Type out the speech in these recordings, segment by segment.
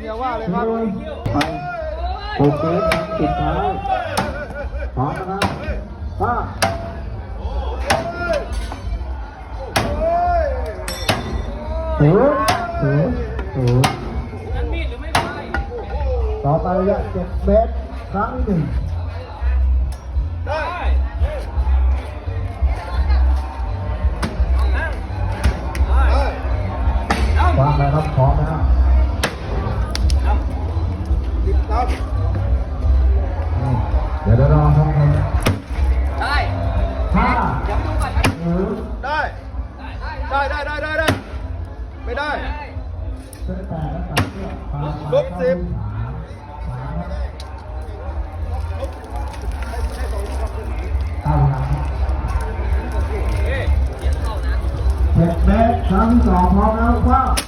อย่าว่าเลยครับไปโอเคปิดท้ายพร้อมนะครับห้าศูนย์ศูนย์ศูนย์ต่อไประยะเจ็ดเมตรครั้งที่หนึ่ง ดี๋ยวเดี๋ยวรอครับได้ห้าอย่าดูก่อนครับหรือได้ ได้ได้ได้ได้ได้ไม่ได้เส้นแต่และตัดเสื้อปาลบสิบเอาละครับเจ็ดเมตรครั้งที่สองพร้อมแล้วครับ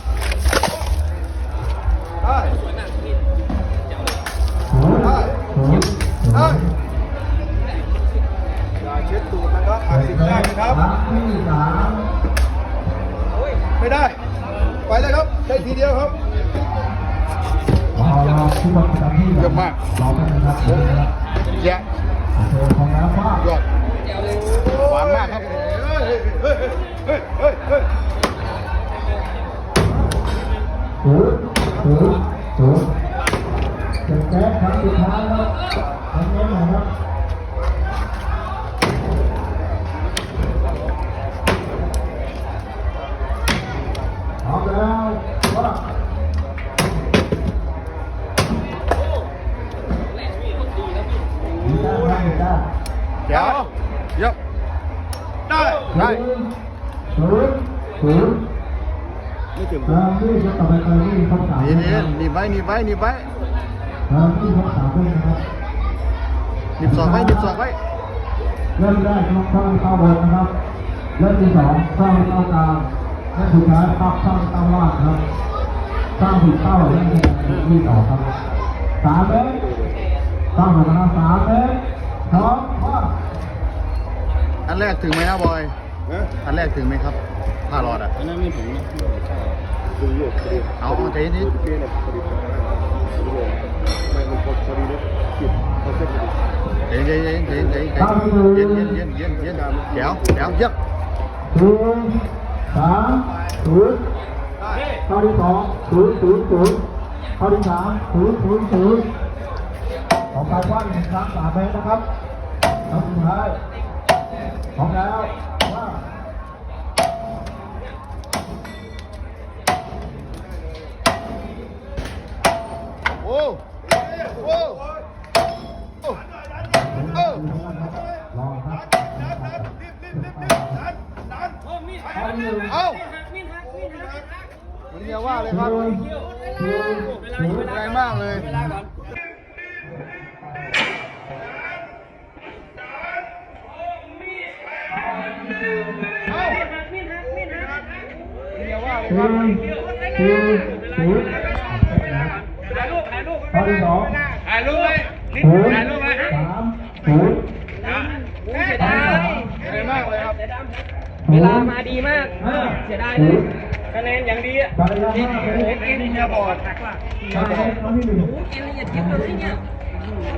ไม่มีขาไม่ได้ ไปเลยครับ ได้ทีเดียวครับเยอะมากแยะยอดหวานมากครับถูถูถูเป็นแก๊สครั้งสุดท้ายครับทำเงินหน่อยครับ ได้ได้ศูนย์ศูนย์ไม่ถึงเติมที่จะต่อไปเติมที่คำถามนี่นี่หนีบไว้หนีบไว้หนีบไว้เติมที่คำถามด้วยนะครับหนีบสองไว้หนีบสองไว้เริ่มแรกครับเข้าเข้าบนนะครับเริ่มที่สองเข้าเข้ากลางและสุดท้ายเข้าเข้าเข้าล่างครับเข้าผิดเข้าเล่นที่ต่อครับสามเมตรเข้ามาแล้วสามเมตรพร้อมว่า อันแรกถึงไหมนะบอยอันแรกถึงไหมครับผ้ารอดอะ อันนั้นไม่ถึงนะดูอยู่พอดีเอาเอาใจนิด เปลี่ยนพอดีไม่มันพอพอดีนะจิตเขาเส้นพอดีเย็นเย็นเย็นเย็นเย็นเย็นเย็นเย็นเย็นเย็นเดี๋ยวเดี๋ยวเย็บศูนย์สามศูนย์ข้อที่สองศูนย์ศูนย์ศูนย์ข้อที่สามศูนย์ศูนย์ศูนย์ต่อไปว่าหนึ่งครั้งสามเมตรนะครับครั้งสุดท้าย พร้อมแล้วว่าโอ้โอ้โอ้โอ้รอครับเอาวันนี้ว่าเลยครับศูนย์ศูนย์แรงมากเลย วันนี้ว่ายคศูรับนย์ศูนย์ศูนย์ข้อที่สองถ่ายรูปไหมศูนย์สามศูนย์เสียดายแรงมากเลยครับเวลามาดีมากเสียดายเลยคะแนนอย่างดีอะการยาห้าเมตรเอ็นเนียบอดครั้งที่หนึ่งกินละเอียดยิบเลยเนี่ย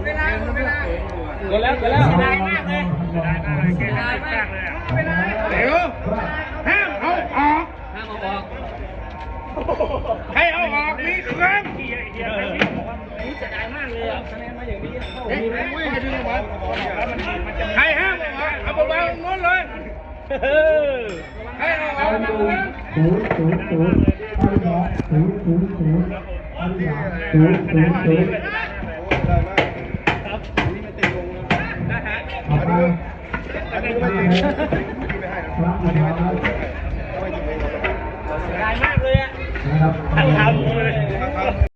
เวลาเวลาเกินแล้วเกินแล้วเสียดายมากเลยเสียดายมากเลยเสียดายมากเลยเดี๋ยวห้ามเอาออก ห้ามเอาออก ให้เอาออกนี่ครั้ง นี่เสียดายมากเลยอะคะแนนมาอย่างดี เฮ้ยวิ่งไปดึงมันให้ห้ามออกเอาไปวางโน้นเลยให้เอาออกศูนย์ศูนย์ศูนย์ศูนย์ข้อที่สองศูนย์ศูนย์ศูนย์ข้อที่สามศูนย์ศูนย์ศูนย์ต่อไปห้าเมตรครั้งสุดท้ายเสียดายมากเลยอะนะครับทำเลย